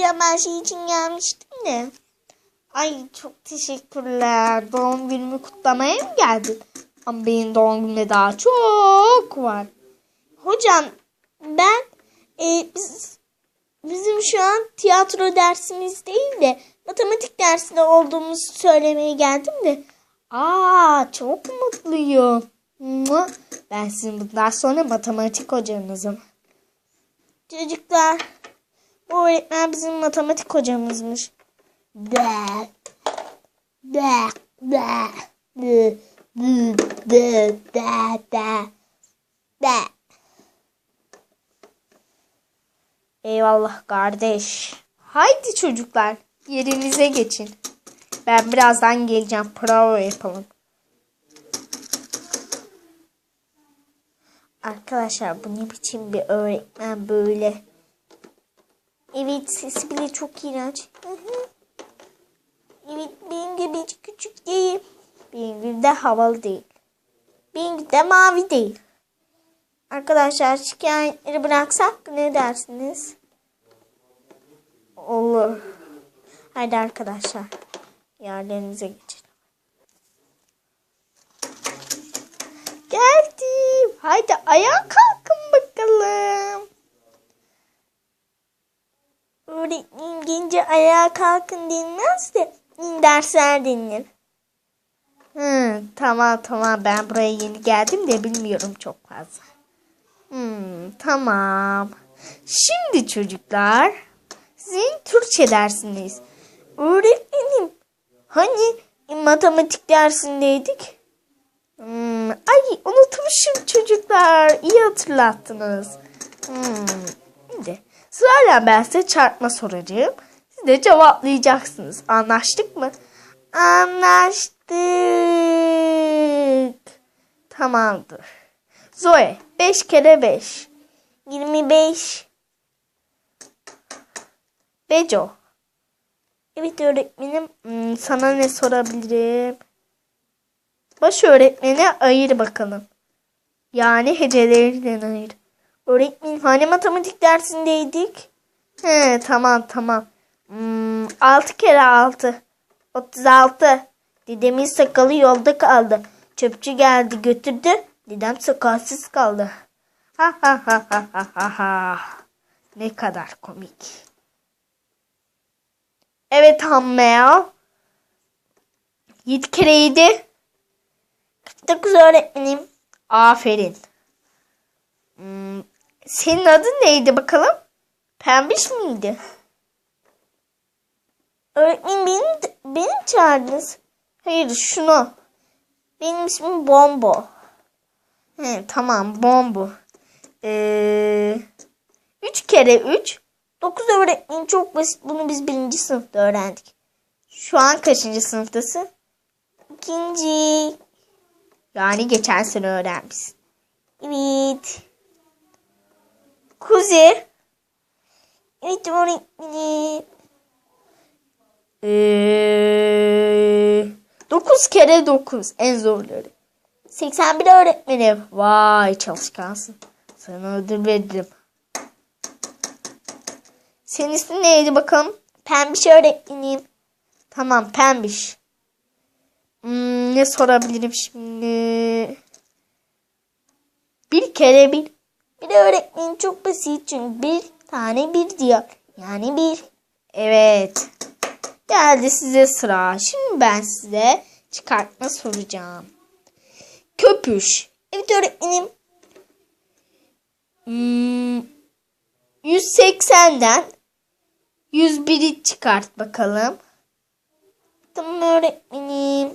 Hocam ben şey için gelmiştim de. Ay çok teşekkürler. Doğum günümü kutlamaya mı geldin? Ama benim doğum günümde daha çok var. Hocam ben e, biz bizim şu an tiyatro dersimiz değil de matematik dersinde olduğumuzu söylemeye geldim de. Aa çok mutluyum. Ben sizin bundan sonra matematik hocanızım. Çocuklar bu öğretmen bizim matematik hocamızmış. De. De. De. De. De. De. De. De. Eyvallah kardeş. Haydi çocuklar yerinize geçin. Ben birazdan geleceğim. Prova yapalım. Arkadaşlar bu ne biçim bir öğretmen böyle. Evet sesi bile çok iğrenç. Evet benim gibi küçük değil. Benim de havalı değil. Benim de mavi değil. Arkadaşlar şikayetleri bıraksak ne dersiniz? Olur. Haydi arkadaşlar. Yerlerinize geçin. Geldim. Haydi ayağa kalkın bakalım. Öğretmenim gelince ayağa kalkın denmez de dersler denilir. Hı, tamam tamam ben buraya yeni geldim de bilmiyorum çok fazla. Hmm, tamam. Şimdi çocuklar sizin Türkçe dersiniz. Öğretmenim hani matematik dersindeydik? Hmm, ay unutmuşum çocuklar. İyi hatırlattınız. Hmm, şimdi sırayla ben size çarpma soracağım. Siz de cevaplayacaksınız. Anlaştık mı? Anlaştık. Tamamdır. Zoe 5 kere 5. 25. Beco. Evet öğretmenim. Hmm, sana ne sorabilirim? Baş öğretmene ayır bakalım. Yani hecelerinden ayır. Öğretmenim hani matematik dersindeydik? He tamam tamam. Hmm, 6 kere 6. 36. Dedemin sakalı yolda kaldı. Çöpçü geldi götürdü. Dedem sakalsız kaldı. Ha ha ha ha ha ha ha. Ne kadar komik. Evet Hammea. 7 kere 7. 49 öğretmenim. Aferin. Hmm, senin adın neydi bakalım? Pembiş miydi? Öğretmenim beni, beni çağırdınız. Hayır şunu. Benim ismim Bombo. He, tamam Bombo. Ee, 3 kere 3. 9 öğretmenim çok basit. Bunu biz birinci sınıfta öğrendik. Şu an kaçıncı sınıftasın? İkinci. Yani geçen sene öğrenmişsin. Evet. Kuzi. Evet öğretmenim. Ee, 9 kere 9 en zorları. 81 öğretmenim. Vay çalışkansın. Sana ödül veririm. Senin ismin neydi bakalım? Pembiş öğretmenim. Tamam pembiş. Hmm, ne sorabilirim şimdi? Bir kere bir. Bir öğretmenim çok basit çünkü bir tane bir diyor. Yani bir. Evet. Geldi size sıra. Şimdi ben size çıkartma soracağım. Köpüş. Evet öğretmenim. Hmm, 180'den 101'i çıkart bakalım. Tamam öğretmenim.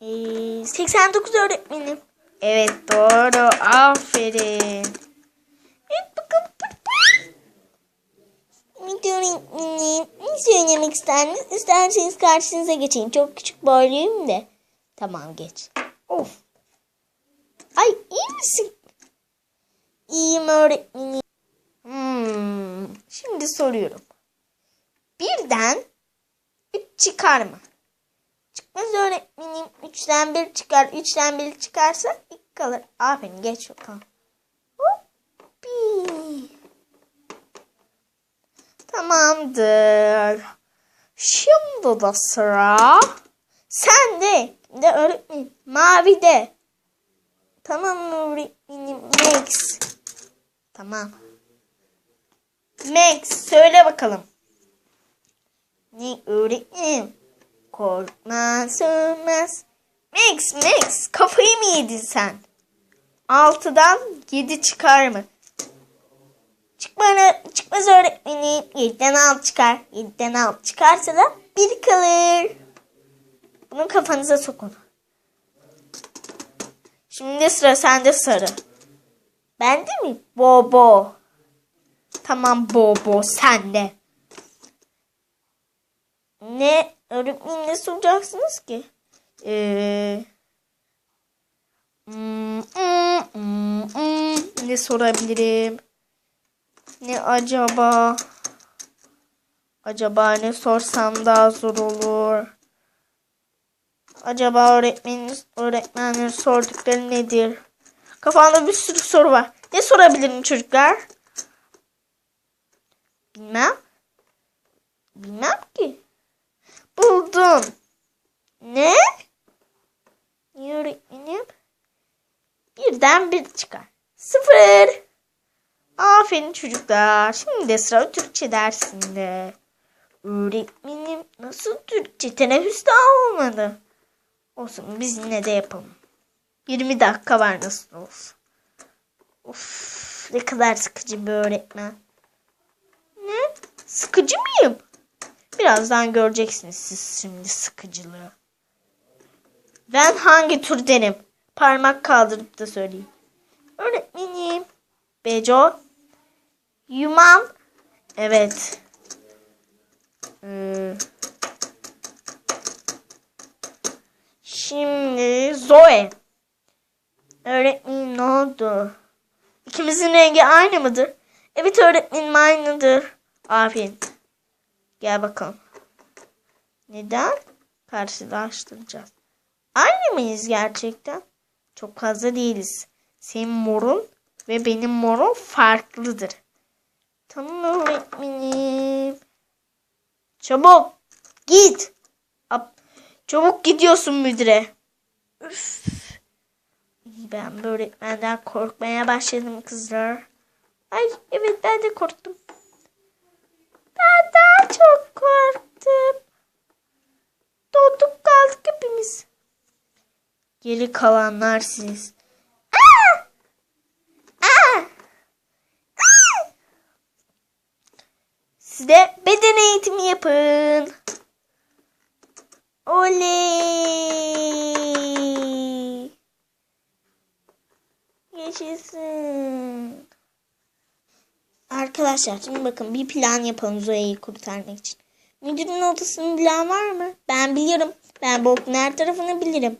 Ee, 89 öğretmenim. Evet doğru. Aferin. Bakalım. Öğretmenim ne söylemek isterdiniz? İsterseniz karşınıza geçeyim. Çok küçük boyluyum da. Tamam geç. Of. Ay iyi misin? İyiyim öğretmenim. Hmm, şimdi soruyorum. Birden üç çıkar mı? Çıkmaz öğretmenim. Üçten bir çıkar. Üçten bir çıkarsa kalır. Aferin geç bakalım. Hoppi. Tamamdır. Şimdi de sıra sende. De öğretmenim. Mavide. Tamam mı öğretmenim? Max. Tamam. Max söyle bakalım. Ne öğretmenim? Korkma sönmez. Max Max kafayı mı yedin sen? Altıdan yedi çıkar mı? Çıkmana, çıkmaz öğretmenim. Yediden alt çıkar. Yediden alt çıkarsa da bir kalır. Bunu kafanıza sokun. Şimdi sıra sende sarı. Bende mi? Bobo. Tamam Bobo sende. Ne öğretmenim ne soracaksınız ki? Ee, ne sorabilirim? Ne acaba? Acaba ne sorsam daha zor olur? Acaba öğretmenin öğretmenlerin sordukları nedir? Kafamda bir sürü soru var. Ne sorabilirim çocuklar? Bilmem. Bilmem ki. Buldum. Ne? Niye öğretmenim? Birden bir çıkar. Sıfır. Aferin çocuklar. Şimdi sıra Türkçe dersinde. Öğretmenim nasıl Türkçe teneffüs olmadı. Olsun biz yine de yapalım. 20 dakika var nasıl olsun. Of ne kadar sıkıcı bir öğretmen. Ne? Sıkıcı mıyım? Birazdan göreceksiniz siz şimdi sıkıcılığı. Ben hangi türdenim? Parmak kaldırıp da söyleyeyim. Öğretmenim. Beco. Yuman. Evet. Hmm. Şimdi Zoe. Öğretmenim ne oldu? İkimizin rengi aynı mıdır? Evet öğretmenim aynıdır. Aferin. Gel bakalım. Neden? Karşılaştıracağız. Aynı mıyız gerçekten? Çok fazla değiliz. Senin morun ve benim morum farklıdır. Tamam öğretmenim. Çabuk git. Çabuk gidiyorsun müdüre. Üf. Ben bu öğretmenden korkmaya başladım kızlar. Ay evet ben de korktum. Ben daha çok korktum. Donduk kaldık hepimiz. Geri kalanlar siz. Aa! Aa! Aa! Siz de beden eğitimi yapın. Oley! Yaşasın. Arkadaşlar şimdi bakın bir plan yapalım Zoe'yi kurtarmak için. Müdürün odasını bilen var mı? Ben biliyorum. Ben bu okulun her tarafını bilirim.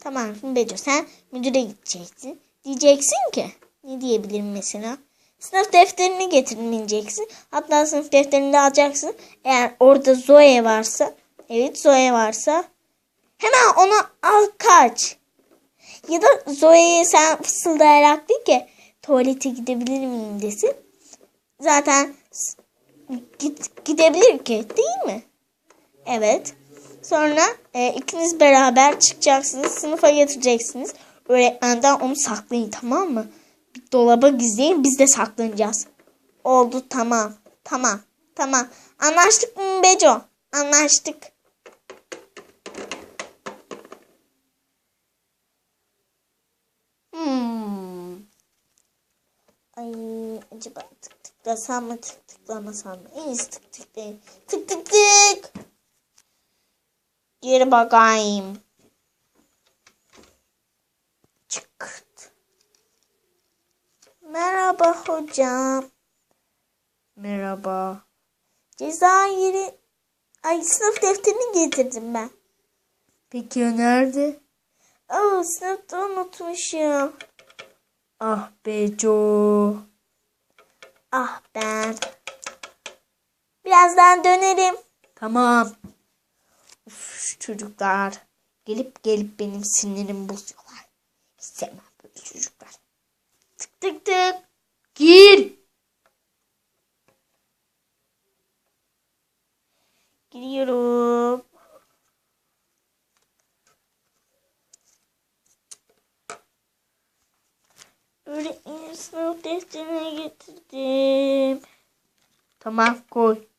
Tamam şimdi Beco sen müdüre gideceksin. Diyeceksin ki ne diyebilirim mesela? Sınıf defterini getirmeyeceksin. Hatta sınıf defterini de alacaksın. Eğer orada Zoe varsa evet Zoe varsa hemen onu al kaç. Ya da Zoe'ye sen fısıldayarak de ki tuvalete gidebilir miyim desin. Zaten git, gidebilir ki değil mi? Evet. Sonra e, ikiniz beraber çıkacaksınız. Sınıfa getireceksiniz. Öğretmenden onu saklayın tamam mı? Dolaba gizleyin biz de saklanacağız. Oldu tamam. Tamam. Tamam. Anlaştık mı Beco? Anlaştık. Hmm. Acaba tık tıklasam mı tık tıklamasam mı? En iyisi tık tıklayayım. Tık tık tık. Geri bakayım. Merhaba hocam. Merhaba. Cezayir'i ay sınıf defterini getirdim ben. Peki o nerede? Aa, sınıfta unutmuşum. Ah be Joe. Ah ben. Birazdan dönerim. Tamam. Uf, şu çocuklar. Gelip gelip benim sinirimi bozuyorlar. Hiç sevmem böyle çocuklar. Tık tık. Gir. Giriyorum. Öğretmenin sınıf defterine getirdim. Tamam koy.